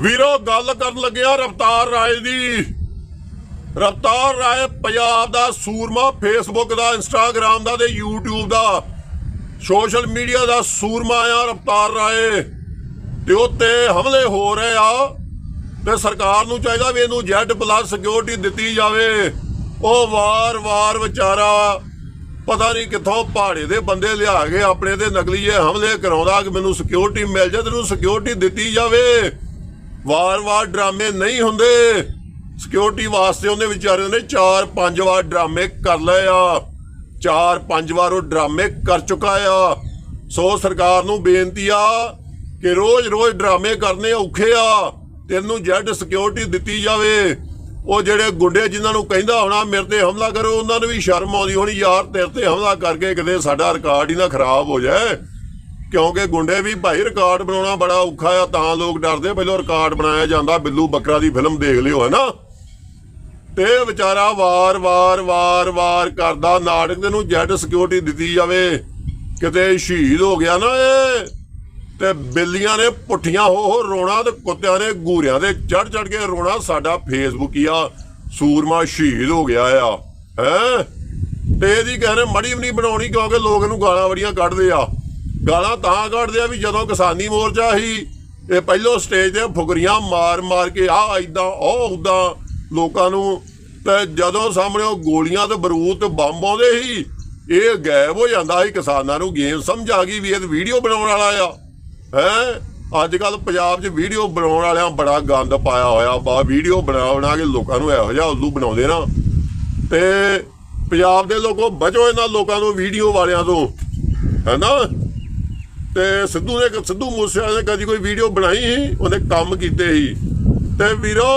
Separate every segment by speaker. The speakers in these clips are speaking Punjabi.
Speaker 1: ਵੀਰੋ, ਗੱਲ ਕਰਨ ਲੱਗਿਆ ਰਫਤਾਰ ਰਾਏ ਦੀ। ਰਫਤਾਰ ਰਾਏ ਪੰਜਾਬ ਦਾ ਸੂਰਮਾ ਫੇਸਬੁੱਕ ਦਾ ਇੰਸਟਾਗ੍ਰam ਦਾ ਤੇ YouTube ਦਾ। ਸੋਸ਼ਲ ਮੀਡੀਆ ਦਾ ਸੂਰਮਾ ਆ ਰਫਤਾਰ ਰਾਏ। ਤੇ ਉੱਤੇ ਹਮਲੇ ਹੋ ਰਹੇ ਆ ਤੇ ਸਰਕਾਰ ਨੂੰ ਚਾਹੀਦਾ ਵੀ ਇਹਨੂੰ ਜੈਡ ਪਲੱਸ ਸਿਕਿਉਰਿਟੀ ਦਿੱਤੀ ਜਾਵੇ। ਉਹ ਵਾਰ-ਵਾਰ ਵਿਚਾਰਾ ਪਤਾ ਨਹੀਂ ਕਿੱਥੋਂ ਪਹਾੜੇ ਦੇ ਬੰਦੇ ਲਿਆ ਕੇ ਆਪਣੇ ਤੇ ਨਕਲੀਏ ਹਮਲੇ ਕਰਾਉਂਦਾ ਕਿ ਮੈਨੂੰ ਸਿਕਿਉਰਿਟੀ ਮਿਲ ਜਾਏ, ਤੈਨੂੰ ਸਿਕਿਉਰਿਟੀ ਦਿੱਤੀ ਜਾਵੇ। ਵਾਰ-ਵਾਰ ਡਰਾਮੇ ਨਹੀਂ ਹੁੰਦੇ। ਸਿਕਿਉਰਿਟੀ ਵਾਸਤੇ ਉਹਨੇ ਵਿਚਾਰੇ ਨੇ 4-5 ਵਾਰ ਡਰਾਮੇ ਕਰ ਲਏ ਆ। 4-5 ਵਾਰ ਉਹ ਡਰਾਮੇ ਕਰ ਚੁੱਕਾ ਆ। ਸੋ ਸਰਕਾਰ ਨੂੰ ਬੇਨਤੀ ਆ ਕਿ ਰੋਜ਼-ਰੋਜ਼ ਡਰਾਮੇ ਕਰਨੇ ਔਖੇ ਆ। ਤੈਨੂੰ ਜੈਡ ਸਿਕਿਉਰਿਟੀ ਦਿੱਤੀ ਜਾਵੇ। ਉਹ ਜਿਹੜੇ ਗੁੰਡੇ ਜਿਨ੍ਹਾਂ ਨੂੰ ਕਹਿੰਦਾ ਹੋਣਾ, ਮੇਰੇ ਤੇ ਹਮਲਾ ਕਰੋ, ਉਹਨਾਂ ਨੂੰ ਵੀ ਸ਼ਰਮ ਆਉਂਦੀ ਹੋਣੀ, ਯਾਰ ਤੇਰੇ ਤੇ ਹਮਲਾ ਕਰਕੇ ਕਿਤੇ ਸਾਡਾ ਰਿਕਾਰਡ ਹੀ ਨਾ ਖਰਾਬ ਹੋ ਜਾਏ। ਕਿਉਂਕਿ ਗੁੰਡੇ ਵੀ ਭਾਈ ਰਿਕਾਰਡ ਬਣਾਉਣਾ ਬੜਾ ਔਖਾ ਆ, ਤਾਂ ਲੋਕ ਡਰਦੇ ਪਹਿਲਾਂ ਰਿਕਾਰਡ ਬਣਾਇਆ ਜਾਂਦਾ, ਬਿੱਲੂ ਬੱਕਰਾ ਦੀ ਫਿਲਮ ਦੇਖ ਲਿਓ, ਹੈ ਨਾ? ਤੇ ਵਿਚਾਰਾ ਵਾਰ-ਵਾਰ ਵਾਰ-ਵਾਰ ਕਰਦਾ, ਨਾਟਕ ਤੇ ਨੂੰ ਜੈਡ ਸਿਕਿਉਰਿਟੀ ਦਿੱਤੀ ਜਾਵੇ। ਕਿਤੇ ਸ਼ਹੀਦ ਹੋ ਗਿਆ ਨਾ ਇਹ, ਤੇ ਬਿੱਲੀਆਂ ਨੇ ਪੁੱਠੀਆਂ ਹੋ ਹੋ ਰੋਣਾ ਤੇ ਕੁੱਤਿਆਂ ਨੇ ਗੂਰਿਆਂ ਦੇ ਚੜ ਚੜ ਕੇ ਰੋਣਾ, ਸਾਡਾ ਫੇਸਬੁੱਕ ਹੀ ਆ, ਸੂਰਮਾ ਸ਼ਹੀਦ ਹੋ ਗਿਆ ਆ, ਹੈ? ਤੇ ਇਹਦੀ ਕਹਿੰਦੇ, ਮੜੀ ਵੀ ਨਹੀਂ ਬਣਾਉਣੀ ਕਿਉਂਕਿ ਲੋਕ ਇਹਨੂੰ ਗਾਲਾਂ ਬੜੀਆਂ ਕੱਢਦੇ ਆ। ਗਾਲਾਂ ਤਾਂ ਕੱਢਦੇ ਆ ਵੀ ਜਦੋਂ ਕਿਸਾਨੀ ਮੋਰਚਾ ਸੀ, ਇਹ ਪਹਿਲੋ ਸਟੇਜ ਤੇ ਫੁਕਰੀਆਂ ਮਾਰ ਮਾਰ ਕੇ ਆ ਇਦਾਂ ਉਹ ਉਦਾਂ ਲੋਕਾਂ ਨੂੰ। ਤੇ ਜਦੋਂ ਸਾਹਮਣੇ ਉਹ ਗੋਲੀਆਂ ਤੇ ਬਰੂਦ ਤੇ ਬੰਬ ਆਉਂਦੇ ਸੀ, ਇਹ ਗਾਇਬ ਹੋ ਜਾਂਦਾ ਸੀ, ਕਿਸਾਨਾਂ ਨੂੰ ਗੇਮ ਸਮਝ ਆ ਗਈ ਵੀ ਇਹ ਵੀਡੀਓ ਬਣਾਉਣ ਵਾਲਾ ਆ। ਹੈ? ਅੱਜ ਕੱਲ ਪੰਜਾਬ 'ਚ ਵੀਡੀਓ ਬਣਾਉਣ ਵਾਲਿਆਂ ਬੜਾ ਗੰਦ ਪਾਇਆ ਹੋਇਆ ਬਾ ਵੀਡੀਓ ਬਣਾ ਬਣਾ ਕੇ ਲੋਕਾਂ ਨੂੰ ਇਹੋ ਜਿਹਾ ਉੱਲੂ ਬਣਾਉਂਦੇ ਨਾ। ਤੇ ਪੰਜਾਬ ਦੇ ਲੋਕੋ, ਬਚੋ ਇਹਨਾਂ ਲੋਕਾਂ ਤੋਂ ਵੀਡੀਓ ਵਾਲਿਆਂ ਤੋਂ। ਹੈਨਾ? ਤੇ ਸਿੱਧੂ ਨੇ ਸਿੱਧੂ ਮੂਸੇਵਾਲੇ ਨੇ ਕਦੀ ਕੋਈ ਵੀਡੀਓ ਬਣਾਈ ਸੀ ਉਹਨੇ ਕੰਮ ਕੀਤੇ ਸੀ। ਤੇ ਵੀਰੋ,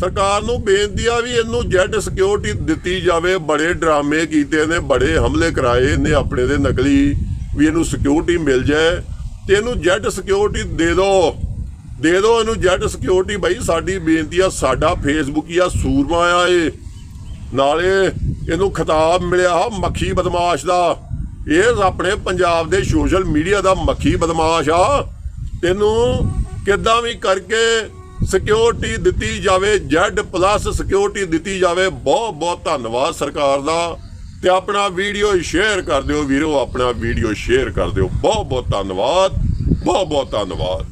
Speaker 1: ਸਰਕਾਰ ਨੂੰ ਬੇਨਤੀ ਆ ਵੀ ਇਹਨੂੰ ਜੈਡ ਸਿਕਿਉਰਿਟੀ ਦਿੱਤੀ ਜਾਵੇ। ਬੜੇ ਡਰਾਮੇ ਕੀਤੇ ਨੇ, ਬੜੇ ਹਮਲੇ ਕਰਾਏ ਨੇ ਆਪਣੇ ਦੇ ਨਕਲੀ, ਵੀ ਇਹਨੂੰ ਸਿਕਿਉਰਿਟੀ ਮਿਲ ਜਾਏ। ਤੇ ਇਹਨੂੰ ਜੈਡ ਸਿਕਿਉਰਿਟੀ ਦੇ ਦਿਓ ਦੇ ਦਿਓ ਇਹਨੂੰ ਜੈਡ ਸਿਕਿਉਰਿਟੀ ਬਾਈ ਸਾਡੀ ਬੇਨਤੀ ਆ, ਸਾਡਾ ਫੇਸਬੁੱਕ ਹੀ ਆ, ਸੂਰਮਾ ਆ ਇਹ। ਨਾਲੇ ਇਹਨੂੰ ਖਿਤਾਬ ਮਿਲਿਆ ਮੱਖੀ ਬਦਮਾਸ਼ ਦਾ। ਇਹ ਆਪਣੇ ਪੰਜਾਬ ਦੇ ਸੋਸ਼ਲ ਮੀਡੀਆ ਦਾ ਮੱਖੀ ਬਦਮਾਸ਼ ਆ। ਤੈਨੂੰ ਕਿੱਦਾਂ ਵੀ ਕਰਕੇ ਸਿਕਿਉਰਿਟੀ ਦਿੱਤੀ ਜਾਵੇ ਜੈਡ ਪਲੱਸ ਸਿਕਿਉਰਿਟੀ ਦਿੱਤੀ ਜਾਵੇ, ਬਹੁਤ ਬਹੁਤ ਧੰਨਵਾਦ ਸਰਕਾਰ ਦਾ। ਤੇ ਆਪਣਾ ਵੀਡੀਓ ਸ਼ੇਅਰ ਕਰ ਦਿਓ ਵੀਰੋ, ਆਪਣਾ ਵੀਡੀਓ ਸ਼ੇਅਰ ਕਰ ਦਿਓ। ਬਹੁਤ ਬਹੁਤ ਧੰਨਵਾਦ, ਬਹੁਤ ਬਹੁਤ ਧੰਨਵਾਦ।